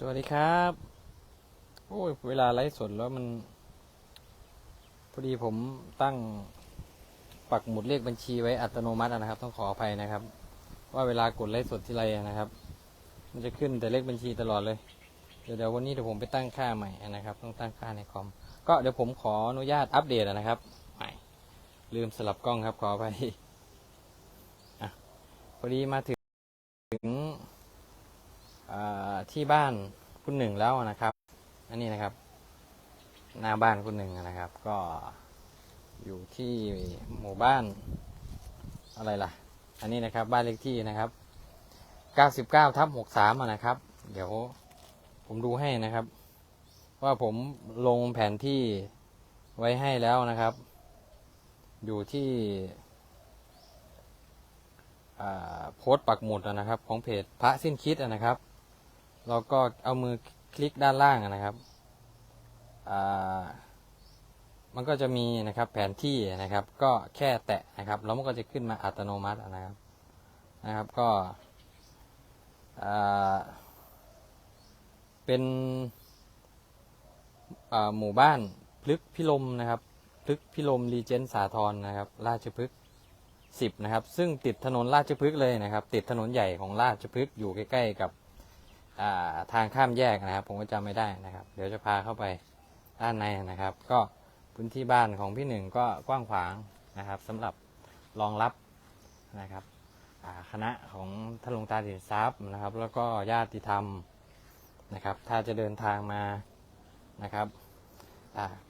สวัสดีครับ โอ้ย เวลาไลฟ์สดแล้วมัน พอดีผมตั้งปักหมุดเลขบัญชีไว้อัตโนมัตินะครับ ต้องขออภัยนะครับ ว่าเวลากดไลฟ์สดที่ไรนะครับ มันจะขึ้นแต่เลขบัญชีตลอดเลย เดี๋ยวเดี๋ยววันนี้เดี๋ยวผมไปตั้งค่าใหม่นะครับ ต้องตั้งค่าในคอม ก็เดี๋ยวผมขออนุญาตอัปเดตนะครับใหม่ลืมสลับกล้องครับขออภัยอะพอดีมาถึงถึง ที่บ้านคุณหนึ่งแล้วนะครับ อันนี้นะครับ หน้าบ้านคุณหนึ่งนะครับ ก็อยู่ที่หมู่บ้านอะไรล่ะ อันนี้นะครับบ้านเลขที่นะครับ99ทับ63นะครับ เดี๋ยวผมดูให้นะครับ ว่าผมลงแผนที่ไว้ให้แล้วนะครับ อยู่ที่โพสต์ปักหมุดนะครับ ของเพจพระสิ้นคิดนะครับ แล้วก็เอามือคลิกด้านล่างนะครับ มันก็จะมีนะครับแผนที่นะครับ ก็แค่แตะนะครับแล้วมันก็จะขึ้นมาอัตโนมัตินะครับนะครับก็เป็นหมู่บ้านพลึกพิลมนะครับพลึกพิลมรีเจนสาทรนะครับ ราชพฤกษ์สิบนะครับ ซึ่งติดถนนราชพฤกษ์เลยนะครับ ติดถนนใหญ่ของราชพฤกษ์อยู่ใกล้ ๆ กับ ทางข้ามแยกนะครับ ผมก็จำไม่ได้นะครับ เดี๋ยวจะพาเข้าไปด้านในนะครับ ก็พื้นที่บ้านของพี่หนึ่งก็กว้างขวางนะครับสำหรับรองรับนะครับคณะของท่านหลวงตาสินทรัพย์นะครับ แล้วก็ญาติธรรมนะครับ ถ้าจะเดินทางมานะครับ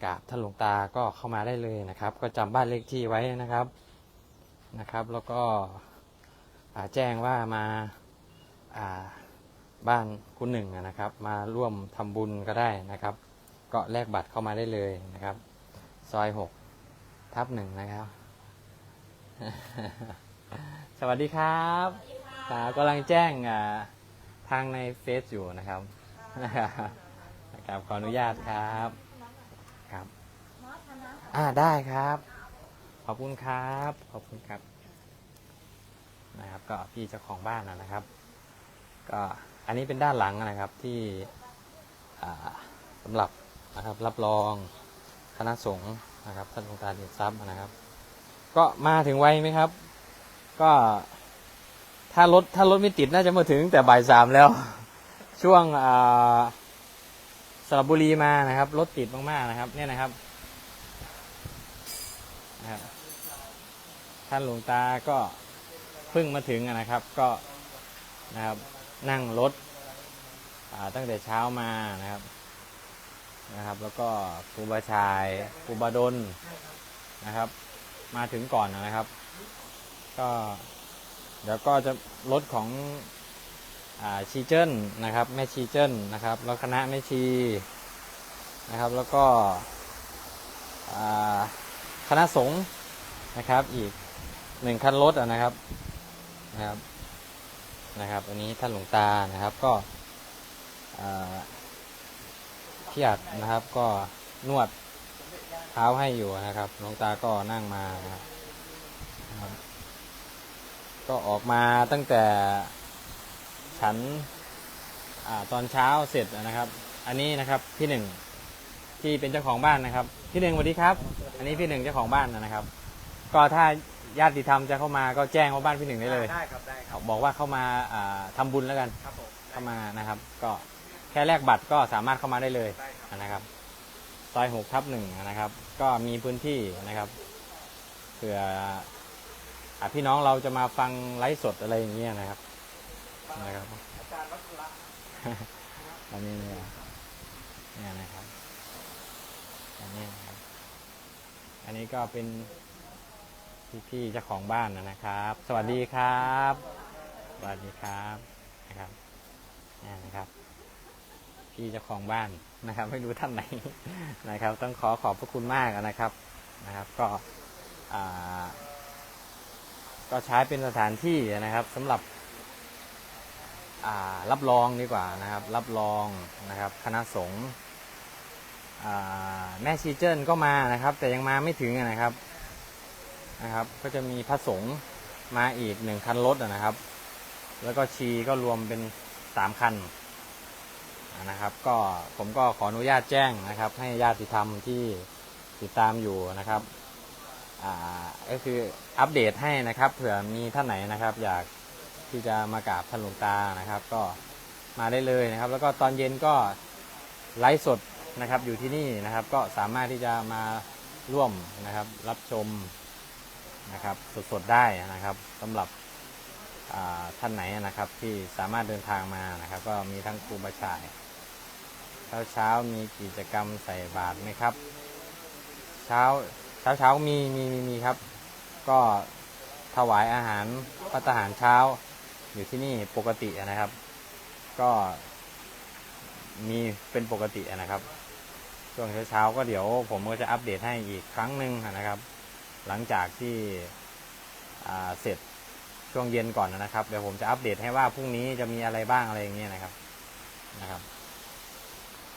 กราบท่านหลวงตาก็เข้ามาได้เลยนะครับ ก็จำบ้านเลขที่ไว้นะครับนะครับ แล้วก็แจ้งว่ามาอ่า บ้านคุณหนึ่งนะครับ มาร่วมทำบุญก็ได้นะครับ ก็แลกบัตรเข้ามาได้เลยนะครับ ซอยหกทับหนึ่งนะครับ สวัสดีครับครับกำลังแจ้งทางในเฟซอยู่นะครับนะครับขออนุญาตครับครับอ่าได้ครับ ขอบคุณครับ ขอบคุณครับ นะครับ ก็พี่เจ้าของบ้านนะครับ ก็ อันนี้เป็นด้านหลังนะครับที่อ่าสำหรับนะครับรับรองคณะสงฆ์นะครับท่านหลวงตาเดชทรัพย์นะครับ ก็มาถึงไวไหมครับ ก็ถ้ารถถ้ารถไม่ติดน่าจะมาถึงแต่บ่ายสามแล้ว ช่วงสระบุรีมานะครับรถติดมากๆนะครับ เนี่ยนะครับนะครับ ท่านหลวงตาก็เพิ่งมาถึงนะครับ ก็นะครับ นั่งรถตั้งแต่เช้ามานะครับนะครับ แล้วก็ครูบาชายครูบาดลนะครับ มาถึงก่อนนะครับ ก็เดี๋ยวก็จะรถของอชีเจิ้นนะครับ แม่ชีเจิ้นนะครับ แล้วคณะแม่ชีนะครับ แล้วก็คณะสงฆ์นะครับอีกหนึ่งคันรถนะครับนะครับ นะครับอันนี้ท่านหลวงตานะครับก็พี่อัดนะครับก็นวดเท้าให้อยู่นะครับหลวงตาก็นั่งมานะครับก็ออกมาตั้งแต่ฉันอตอนเช้าเสร็จนะครับ อันนี้นะครับพี่หนึ่งที่เป็นเจ้าของบ้านนะครับ พี่หนึ่งสวัสดีครับ อันนี้พี่หนึ่งเจ้าของบ้านนะครับ ก็ถ้า ญาติธรรมจะเข้ามาก็แจ้งว่าบ้านพี่หนึ่งได้เลยได้ครับได้ครับบอกว่าเข้ามาอ่าทำบุญแล้วกันครับผมเข้ามานะครับ ก็แค่แลกบัตรก็สามารถเข้ามาได้เลยได้ครับนะครับซอยหกทับหนึ่งนะครับ ก็มีพื้นที่นะครับเผื่ออะพี่น้องเราจะมาฟังไลฟ์สดอะไรอย่างเงี้ยนะครับนะครับอาจารย์วัชระอันนี้เนี่ยเนี่ยนะครับอันนี้นะครับอันนี้ก็เป็น พี่ๆเจ้าของบ้านนะครับ สวัสดีครับสวัสดีครับนะครับนี่นะครับ พี่เจ้าของบ้านนะครับ ไม่รู้ท่านไหนนะครับ ต้องขอขอบพระคุณมากนะครับนะครับ ก็อ่าก็ใช้เป็นสถานที่นะครับสำหรับอ่ารับรองดีกว่านะครับ รับรองนะครับ คณะสงฆ์แม่ชีเจิ้นก็มานะครับ แต่ยังมาไม่ถึงนะครับ นะครับ ก็จะมีพระสงฆ์มาอีกหนึ่งคันรถนะครับ แล้วก็ชีก็รวมเป็นสามคันนะครับ ก็ผมก็ขออนุญาตแจ้งนะครับ ให้ญาติธรรมที่ติดตามอยู่นะครับอ่าก็คืออัปเดตให้นะครับเผื่อมีท่านไหนนะครับ อยากที่จะมากราบท่านหลวงตานะครับ ก็มาได้เลยนะครับ แล้วก็ตอนเย็นก็ไลฟ์สดนะครับอยู่ที่นี่นะครับ ก็สามารถที่จะมาร่วมนะครับ รับชม นะครับ สดๆได้นะครับสำหรับท่านไหนนะครับที่สามารถเดินทางมานะครับ ก็มีทั้งครูบาชายเช้าเช้ามีกิจกรรมใส่บาตรไหมครับ เช้าเช้าเช้ามีมีมีมีครับ ก็ถวายอาหารพัตหารเช้าอยู่ที่นี่ปกตินะครับ ก็มีเป็นปกตินะครับช่วงเช้าเช้าๆก็เดี๋ยวผมก็จะอัปเดตให้อีกครั้งหนึ่งนะครับ หลังจากที่เสร็จช่วงเย็นก่อนนะครับ เดี๋ยวผมจะอัปเดตให้ว่าพรุ่งนี้จะมีอะไรบ้างอะไรอย่างเงี้ยนะครับนะครับ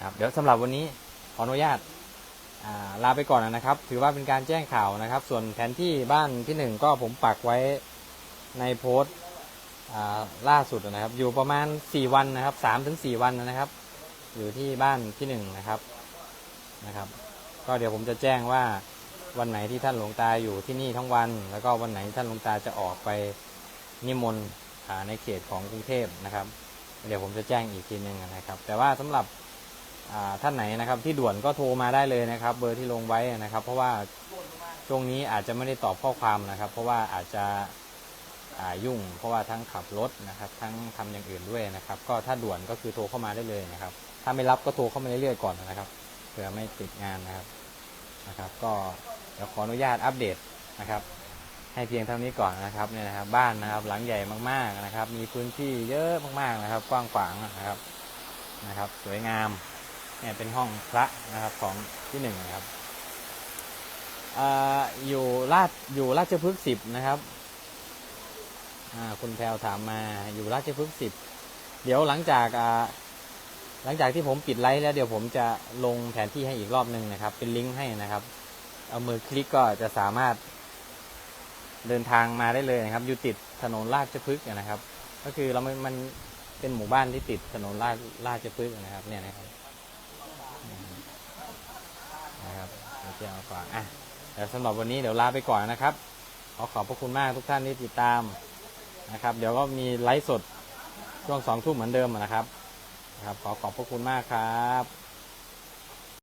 ครับเดี๋ยวสำหรับวันนี้ขออนุญาตาลาไปก่อนนะครับ ถือว่าเป็นการแจ้งข่าวนะครับ ส่วนแผนที่บ้านที่หนึ่งก็ผมปักไว้ในโพสต์ล่าสุดนะครับ อยู่ประมาณ 4 วันนะครับ3ถึง4วันนะครับ อยู่ที่บ้านที่หนึ่งนะครับนะครับ ก็เดี๋ยวผมจะแจ้งว่า วันไหนที่ท่านหลวงตาอยู่ที่นี่ทั้งวัน แล้วก็วันไหนท่านหลวงตาจะออกไปนิมนต์ในเขตของกรุงเทพนะครับ เดี๋ยวผมจะแจ้งอีกทีหนึ่งนะครับ แต่ว่าสำหรับท่านไหนนะครับที่ด่วนก็โทรมาได้เลยนะครับ เบอร์ที่ลงไว้นะครับ เพราะว่าช่วงนี้อาจจะไม่ได้ตอบข้อความนะครับ เพราะว่าอาจจะยุ่ง เพราะว่าทั้งขับรถนะครับ ทั้งทำอย่างอื่นด้วยนะครับ ก็ถ้าด่วนก็คือโทรเข้ามาได้เลยนะครับ ถ้าไม่รับก็โทรเข้ามาเรื่อยๆก่อนนะครับเผื่อไม่ติดงานนะครับนะครับ ก็ เดี๋ยวขออนุญาตอัปเดตนะครับ ให้เพียงเท่านี้ก่อนนะครับเนี่ยนะครับ บ้านนะครับหลังใหญ่มากๆนะครับ มีพื้นที่เยอะมากๆนะครับ กว้างขวางนะครับนะครับ สวยงามเนี่ยเป็นห้องพระนะครับของที่หนึ่งนะครับอยู่ลาดอยู่ราชพฤกษ์สิบนะครับคุณแพลวถามมาอยู่ราชพฤกษ์สิบเดี๋ยวหลังจากหลังจากที่ผมปิดไลฟ์แล้วเดี๋ยวผมจะลงแผนที่ให้อีกรอบหนึ่งนะครับ เป็นลิงก์ให้นะครับ เอามือคลิกก็จะสามารถเดินทางมาได้เลยนะครับ อยู่ติดถนนราชพฤกษ์นะครับ ก็คือเรามันมันเป็นหมู่บ้านที่ติดถนนราชราชพฤกษ์นะครับ เนี่ยนะครับนะครับเดี๋ยวจะเอาก่อนอะแต่สำหรับวันนี้เดี๋ยวลาไปก่อนนะครับ ขอขอบพระคุณมากทุกท่านที่ติดตามนะครับ เดี๋ยวก็มีไลฟ์สดช่วงสองทุ่มเหมือนเดิมนะครับนะครับ ขอขอบพระคุณมากครับ